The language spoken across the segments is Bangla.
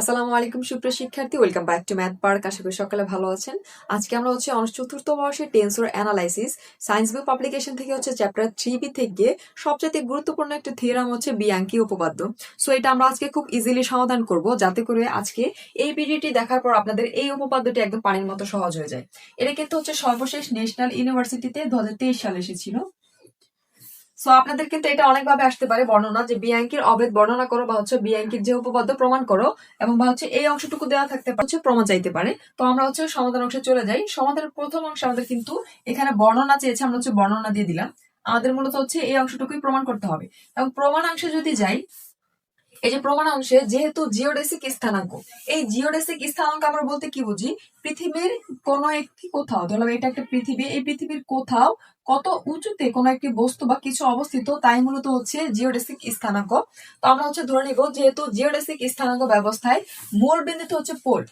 আসসালামু আলাইকুম, সুপ্রিয় শিক্ষার্থী। Welcome back to Math Park আশা করি সকালে ভালো আছেন। আজকে আমরা হচ্ছে চতুর্থ বর্ষের tensor analysis science book publication থেকে হচ্ছে চ্যাপ্টার থ্রি বি থেকে সবচেয়ে গুরুত্বপূর্ণ একটা থিওরাম হচ্ছে বিয়াঙ্কি উপপাদ্য। সো এটা আমরা আজকে খুব ইজিলি সমাধান করব, যাতে করে আজকে এই ভিডিওটি দেখার পর আপনাদের এই উপপাদ্যটি একদম পানির মতো সহজ হয়ে যায়। এটা কিন্তু হচ্ছে সর্বশেষ ন্যাশনাল ইউনিভার্সিটিতে দু হাজার তেইশ সালে এসেছিল। সো আপনাদের কিন্তু এটা অনেকভাবে আসতে পারে বর্ণনা যে বিআইকির অভেদ বর্ণনা করো বা হচ্ছে বিআইকির যে উপপাদ্য প্রমাণ করো এবং বা হচ্ছে এই অংশটুকু দেওয়া থাকতে পারে, হচ্ছে প্রমাণ চাইতে পারে। তো আমরা হচ্ছে সমাধান অংশে চলে যাই। সমাধানের প্রথম অংশে আমাদের কিন্তু এখানে বর্ণনা চেয়েছে, আমরা হচ্ছে বর্ণনা দিয়ে দিলাম। আমাদের মূলত হচ্ছে এই অংশটুকুই প্রমাণ করতে হবে। এবং প্রমাণ অংশে যদি যাই এই যে প্রমাণ অংশে যেহেতু জিওডেসিক স্থানাঙ্ক, এই জিওডেসিক স্থানাঙ্ক আমরা বলতে কি বুঝি? পৃথিবীর কোন একটি কোথাও ধরলাম এটা একটা পৃথিবী, এই পৃথিবীর কোথাও কত উঁচুতে কোন একটি বস্তু বা কিছু অবস্থিত, তাই মূলত হচ্ছে জিওডেসিক স্থানাঙ্ক। তো আমরা হচ্ছে ধরে নিব, যেহেতু জিওডেসিক স্থানাঙ্ক ব্যবস্থায় মূল বিন্দুতে হচ্ছে পোল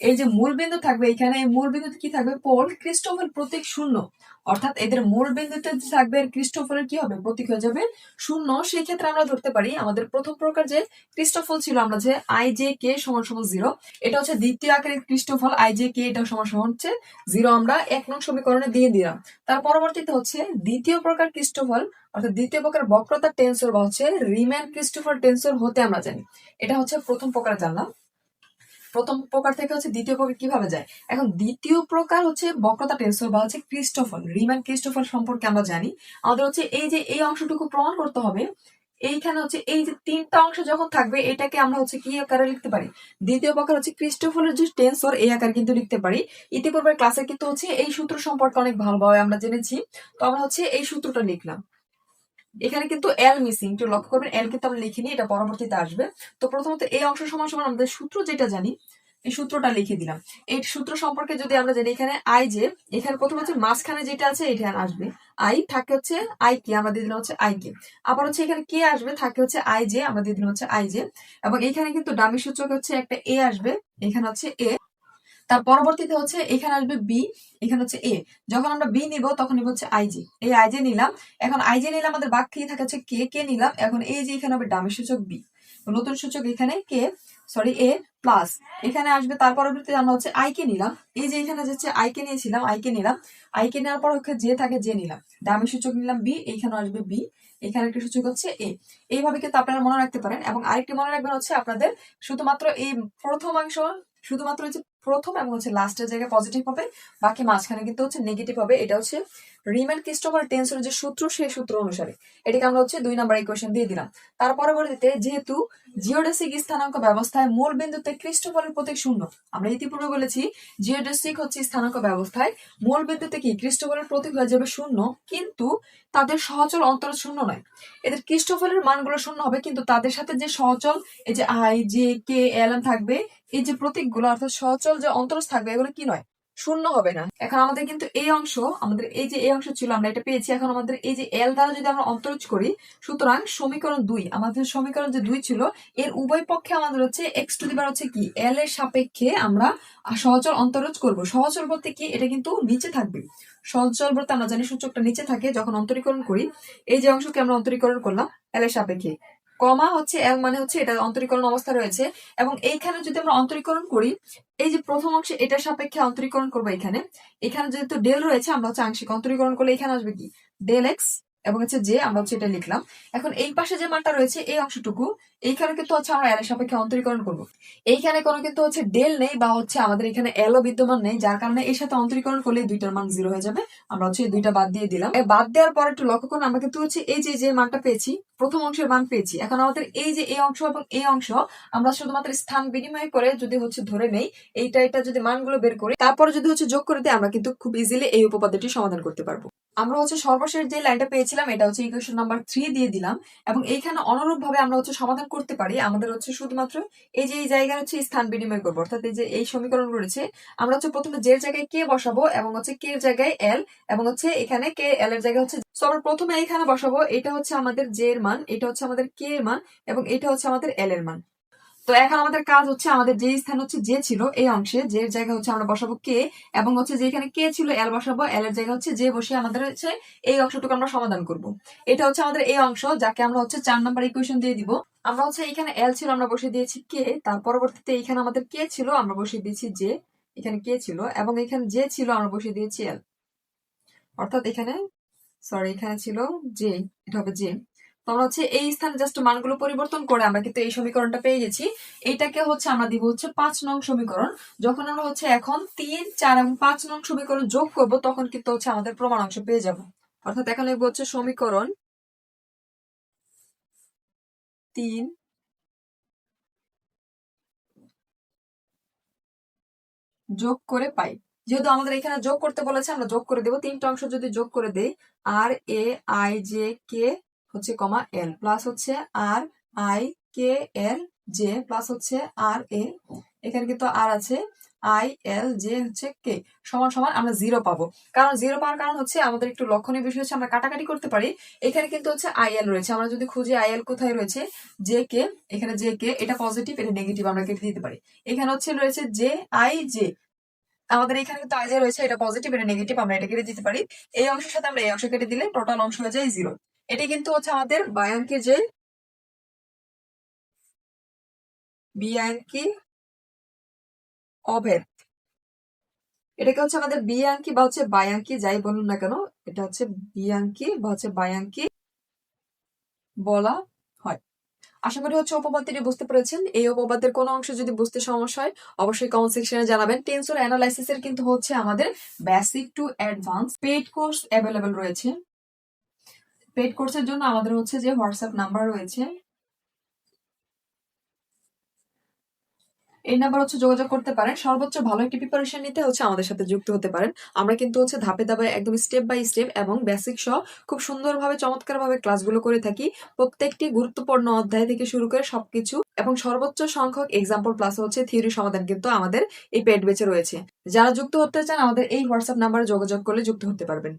এই যে মূল বিন্দু থাকবে এখানে মূল বিন্দুতে কি থাকবে? পোল ক্রিস্টোফেল প্রতীক শূন্য। অর্থাৎ এদের মূল বিন্দুতে থাকবে ক্রিস্টোফলের কি হবে? প্রতীক হয়ে যাবে শূন্য। সেই ক্ষেত্রে আমরা ধরতে পারি, আমাদের প্রথম প্রকার যে ক্রিস্টোফল ছিল, আমরা যে আই জে কে সমান সমান জিরো, এটা হচ্ছে দ্বিতীয় আকারের ক্রিস্টোফল, আই জে কে এটা সমান সমান হচ্ছে জিরো। আমরা এক নং সমীকরণে দিয়ে দিলাম। তার পরবর্তীতে হচ্ছে দ্বিতীয় প্রকার ক্রিস্টোফল, অর্থাৎ দ্বিতীয় প্রকার বক্রতার টেন্সর বা হচ্ছে রিম্যান ক্রিস্টোফল টেন্সর হতে আমরা জানি। এটা হচ্ছে প্রথম প্রকার জানলাম। প্রথম প্রকার থেকে হচ্ছে দ্বিতীয় প্রকার কীভাবে যায়? এখন দ্বিতীয় প্রকার হচ্ছে বক্রতা টেন্সর বা হচ্ছে ক্রিস্টোফল রিম্যান ক্রিস্টোফল সম্পর্কে আমরা জানি। আমাদের হচ্ছে এই যে এই অংশটুকু প্রমাণ করতে হবে, এইখানে হচ্ছে এই যে তিনটা অংশ যখন থাকবে, এটাকে আমরা হচ্ছে কি আকারে লিখতে পারি? দ্বিতীয় প্রকার হচ্ছে ক্রিস্টোফলের যে টেন্সর এই আকারে কিন্তু লিখতে পারি। ইতিপূর্বের ক্লাসে কিন্তু হচ্ছে এই সূত্র সম্পর্কে অনেক ভালোভাবে আমরা জেনেছি। তো আমরা হচ্ছে এই সূত্রটা লিখলাম। এখানে কিন্তু এল মিসিং একটু লক্ষ্য করবেন এল কিন্তু আমরা লিখিনি, এটা পরবর্তীতে আসবে। তো প্রথমত এই অংশ সমান সমান আমাদের সূত্র যেটা জানি, এই সূত্রটা লিখে দিলাম। এই সূত্র সম্পর্কে যদি আমরা জানি এখানে আই যে, এখানে প্রথম হচ্ছে মাঝখানে যেটা আছে, এটা আসবে। আই থাকে হচ্ছে আই কে আমরা দিয়ে দিলাম হচ্ছে আই কে আবার হচ্ছে এখানে কে আসবে, থাকে হচ্ছে আই জে আমরা দিয়ে দিলাম হচ্ছে আই জে এবং এখানে কিন্তু ডামি সূচক হচ্ছে একটা এ আসবে, এখানে হচ্ছে এ তার পরবর্তীতে হচ্ছে এখানে আসবে বি এখানে হচ্ছে এ যখন আমরা বি নিব, তখন নিব হচ্ছে আইজি এই আইজে নিলাম। এখন আইজে নিলাম আমাদের বাক থেকে থাকে হচ্ছে কে কে নিলাম। এখন এই যে এখানে হবে ডামি সূচক বি নতুন সূচক এখানে কে সরি এ প্লাস এখানে আসবে, তার পরবর্তীতে আমরা হচ্ছে আই কে নিলাম। এই যে এখানে হচ্ছে আই কে নিয়েছিলাম আই কে নিলাম। আই কে নেওয়ার পর হচ্ছে যে থাকে যে নিলাম। ডামি সূচক নিলাম বি এইখানে আসবে বি এখানে একটা সূচক হচ্ছে এ এইভাবে কিন্তু আপনারা মনে রাখতে পারেন। এবং আরেকটি মনে রাখবেন হচ্ছে আপনাদের শুধুমাত্র এই প্রথমাংশ শুধুমাত্র হচ্ছে প্রথম এবং হচ্ছে লাস্টের জায়গায় পজিটিভ হবে, বাকি মাঝখানে কিন্তু হচ্ছে নেগেটিভ হবে। এটা হচ্ছে রিম্যান ক্রিস্টোফার টেন্সর যে সূত্র, সেই সূত্র অনুসারে। এটাকে আমরা হচ্ছে দুই নাম্বার ইকুয়েশন দিয়ে দিলাম। তার পরবর্তীতে যেহেতু জিওডেসিক স্থানাঙ্ক ব্যবস্থায় মূল বিন্দুতে ক্রিস্টোফারের প্রতীক শূন্য, আমরা ইতিপূর্বে বলেছি জিওডেসিক হচ্ছে স্থানাঙ্ক ব্যবস্থায় মূল বিন্দুতে কি ক্রিস্টোফারের প্রতীক হয়ে যাবে শূন্য, কিন্তু তাদের সহচল অন্তর শূন্য নয়। এদের ক্রিস্টোফারের মানগুলো শূন্য হবে, কিন্তু তাদের সাথে যে সহচল, এই যে আই জে কে এল থাকবে, এই যে প্রতীকগুলো, অর্থাৎ সহচল যে অন্তরজ থাকবে, এগুলো কি নয়? শূন্য হবে না। এখন আমাদের কিন্তু এই অংশ, আমাদের এই যে এই অংশ ছিল, আমরা এটা পেয়েছি। এখন আমাদের এই যে এল দ্বারা যদি আমরা অন্তরজ করি, সুতরাং সমীকরণ দুই, আমাদের সমীকরণ যে দুই ছিল, এর উভয় পক্ষে আমাদের হচ্ছে এক্স টু দিবার হচ্ছে কি? এল এর সাপেক্ষে আমরা সহচল অন্তরজ করব। সহচল বলতে কি? এটা কিন্তু নিচে থাকবে। সহচল বলতে আমরা জানি সূচকটা নিচে থাকে, যখন অন্তরীকরণ করি, এই যে অংশকে আমরা অন্তরীকরণ করলাম এল এর সাপেক্ষে। কমা হচ্ছে এল মানে হচ্ছে এটা অন্তরীকরণ অবস্থা রয়েছে। এবং এইখানে যদি আমরা অন্তরীকরণ করি, এই যে প্রথম অংশে এটার সাপেক্ষে অন্তরীকরণ করব এখানে। এখানে যেহেতু ডেল রয়েছে, আমরা হচ্ছে আংশিক অন্তরীকরণ করলে এখানে আসবে কি? ডেল এক্স এবং হচ্ছে যে আমরা হচ্ছে এটা লিখলাম। এখন এই পাশে যে মানটা রয়েছে, এই অংশটুকু, এইখানে কিন্তু হচ্ছে আমরা এর সাপেক্ষে অন্তরীকরণ করব। এইখানে কোনো কিন্তু হচ্ছে ডেল নেই বা হচ্ছে আমাদের এখানে এলও বিদ্যমান নেই, যার কারণে এর সাথে অন্তরীকরণ করলে দুইটার মান জিরো হয়ে যাবে। আমরা হচ্ছে এই দুইটা বাদ দিয়ে দিলাম। বাদ দেওয়ার পর একটু লক্ষ্য করুন, আমরা কিন্তু হচ্ছে এই যে যে মানটা পেয়েছি, প্রথম অংশের মান পেয়েছি। এখন আমাদের এই যে এই অংশ এবং এই অংশ, আমরা শুধুমাত্র স্থান বিনিময় করে যদি হচ্ছে ধরে নেই, এইটা এটা যদি মানগুলো বের করি, তারপরে যদি হচ্ছে যোগ করে দিই, আমরা কিন্তু খুব ইজিলি এই উপপাদ্যটি সমাধান করতে পারব। আমরা হচ্ছে সর্বশেষ যে লাইনটা পেয়েছিলাম, এটা হচ্ছে ইকুয়েশন নাম্বার থ্রি দিয়ে দিলাম। এবং এইখানে অনুরূপ ভাবে আমরা হচ্ছে সমাধান করতে পারি। আমাদের হচ্ছে শুধুমাত্র এই যে এই জায়গায় হচ্ছে স্থান বিনিময় করব। অর্থাৎ এই যে এই সমীকরণ রয়েছে, আমরা হচ্ছে প্রথমে যে জায়গায় কে বসাবো এবং হচ্ছে কে জায়গায় এল এবং হচ্ছে এখানে কে এল এর জায়গায় হচ্ছে আমরা প্রথমে এখানে বসাবো, এটা হচ্ছে আমাদের জে এর মান, এটা হচ্ছে আমাদের কে এর মান এবং এটা হচ্ছে আমাদের এল এর মান। তো এখন আমাদের কাজ হচ্ছে, আমাদের যে স্থান হচ্ছে যে ছিল, এই অংশে, যে জায়গা হচ্ছে আমরা বসাবো কে, এবং হচ্ছে যেখানে কে ছিল, এল বসাবো, এল এর জায়গা হচ্ছে যে বসে আমাদের হচ্ছে এই অংশটুকু আমরা সমাধান করব। এটা হচ্ছে আমাদের এই অংশ, যাকে আমরা হচ্ছে চার নাম্বার ইকুয়েশন দিয়ে দিব। আমরা হচ্ছে এখানে এল ছিল, আমরা বসিয়ে দিয়েছি কে, তার পরবর্তীতে এখানে আমাদের কে ছিল, আমরা বসিয়ে দিয়েছি যে, এখানে কে ছিল, এবং এখানে যে ছিল, আমরা বসিয়ে দিয়েছি এল। অর্থাৎ এখানে সরি এখানে ছিল যে, এটা হবে যে। তো আমরা হচ্ছে এই স্থানে জাস্ট মানগুলো পরিবর্তন করে আমরা কিন্তু এই সমীকরণটা পেয়ে গেছি। এইটাকে হচ্ছে আমরা দিব হচ্ছে পাঁচ নং সমীকরণ। যখন আমরা হচ্ছে এখন তিন, চার এবং পাঁচ নং সমীকরণ যোগ করব, তখন কিন্তু হচ্ছে আমাদের প্রমাণ অংশ পেয়ে যাব। অর্থাৎ এখন লিখব হচ্ছে সমীকরণ তিন, যোগ করে পাই। যেহেতু আমাদের এখানে যোগ করতে বলেছে, আমরা যোগ করে দেবো। তিনটা অংশ যদি যোগ করে দেই, আর, এ, আই, জে, কে হচ্ছে কমা এল প্লাস হচ্ছে R I K L J plus হচ্ছে আর এ। এখানে কিন্তু আর আছে, আই এল জে হচ্ছে কে। সমান সমান আমরা জিরো পাবো। কারণ জিরো পাওয়ার কারণ হচ্ছে আমাদের একটু লক্ষণীয় বিষয় হচ্ছে আমরা কাটাকাটি করতে পারি। এখানে কিন্তু হচ্ছে আই এল রয়েছে। আমরা যদি খুঁজি আই এল কোথায় রয়েছে, জে কে, এখানে জে কে, এটা পজিটিভ এটা নেগেটিভ আমরা কেটে দিতে পারি। এখানে হচ্ছে রয়েছে জে, আই, জে। আমাদের এখানে কিন্তু আই, জে রয়েছে, এটা পজিটিভ এটা নেগেটিভ আমরা এটা কেটে দিতে পারি। এই অংশের সাথে আমরা এই অংশ কেটে দিলে টোটাল অংশ হয়ে যায় জিরো। এটি কিন্তু হচ্ছে আমাদের বায়াঙ্কি যে বিয়াঙ্কি অভেদ। এটাকে হচ্ছে আমাদের বিয়াঙ্কি বা হচ্ছে বায়াঙ্কি যাই বলুন না কেন, এটা হচ্ছে বিয়াঙ্কি বা হচ্ছে বায়াঙ্কি বলা হয়। আশা করি হচ্ছে উপপাদ্যটি বুঝতে পেরেছেন। এই উপপাদ্যের কোনো অংশ যদি বুঝতে সমস্যা হয়, অবশ্যই কমেন্ট সেকশনে জানাবেন। টেন্সর অ্যানালাইসিস এর কিন্তু হচ্ছে আমাদের basic to advance paid course available রয়েছে। পেইড কোর্সের জন্য আমাদের হচ্ছে যে হোয়াটসঅ্যাপ নাম্বার রয়েছে। এই নাম্বার হচ্ছে যোগাযোগ করতে পারেন। সর্বোচ্চ ভালো একটি প্রিপারেশন নিতে হচ্ছে আমাদের সাথে যুক্ত হতে পারেন। আমরা কিন্তু হচ্ছে ধাপে ধাপে একদম স্টেপ বাই স্টেপ এবং বেসিক সহ খুব সুন্দরভাবে, চমৎকারভাবে ক্লাসগুলো করে থাকি। প্রত্যেকটি গুরুত্বপূর্ণ অধ্যায় থেকে শুরু করে সবকিছু এবং সর্বোচ্চ সংখ্যক এক্সাম্পল প্লাস হচ্ছে থিওরি সমাধান কিন্তু আমাদের এই পেড বেচে রয়েছে। যারা যুক্ত হতে চান আমাদের এই হোয়াটসঅ্যাপ নাম্বারে যোগাযোগ করলে যুক্ত হতে পারবেন।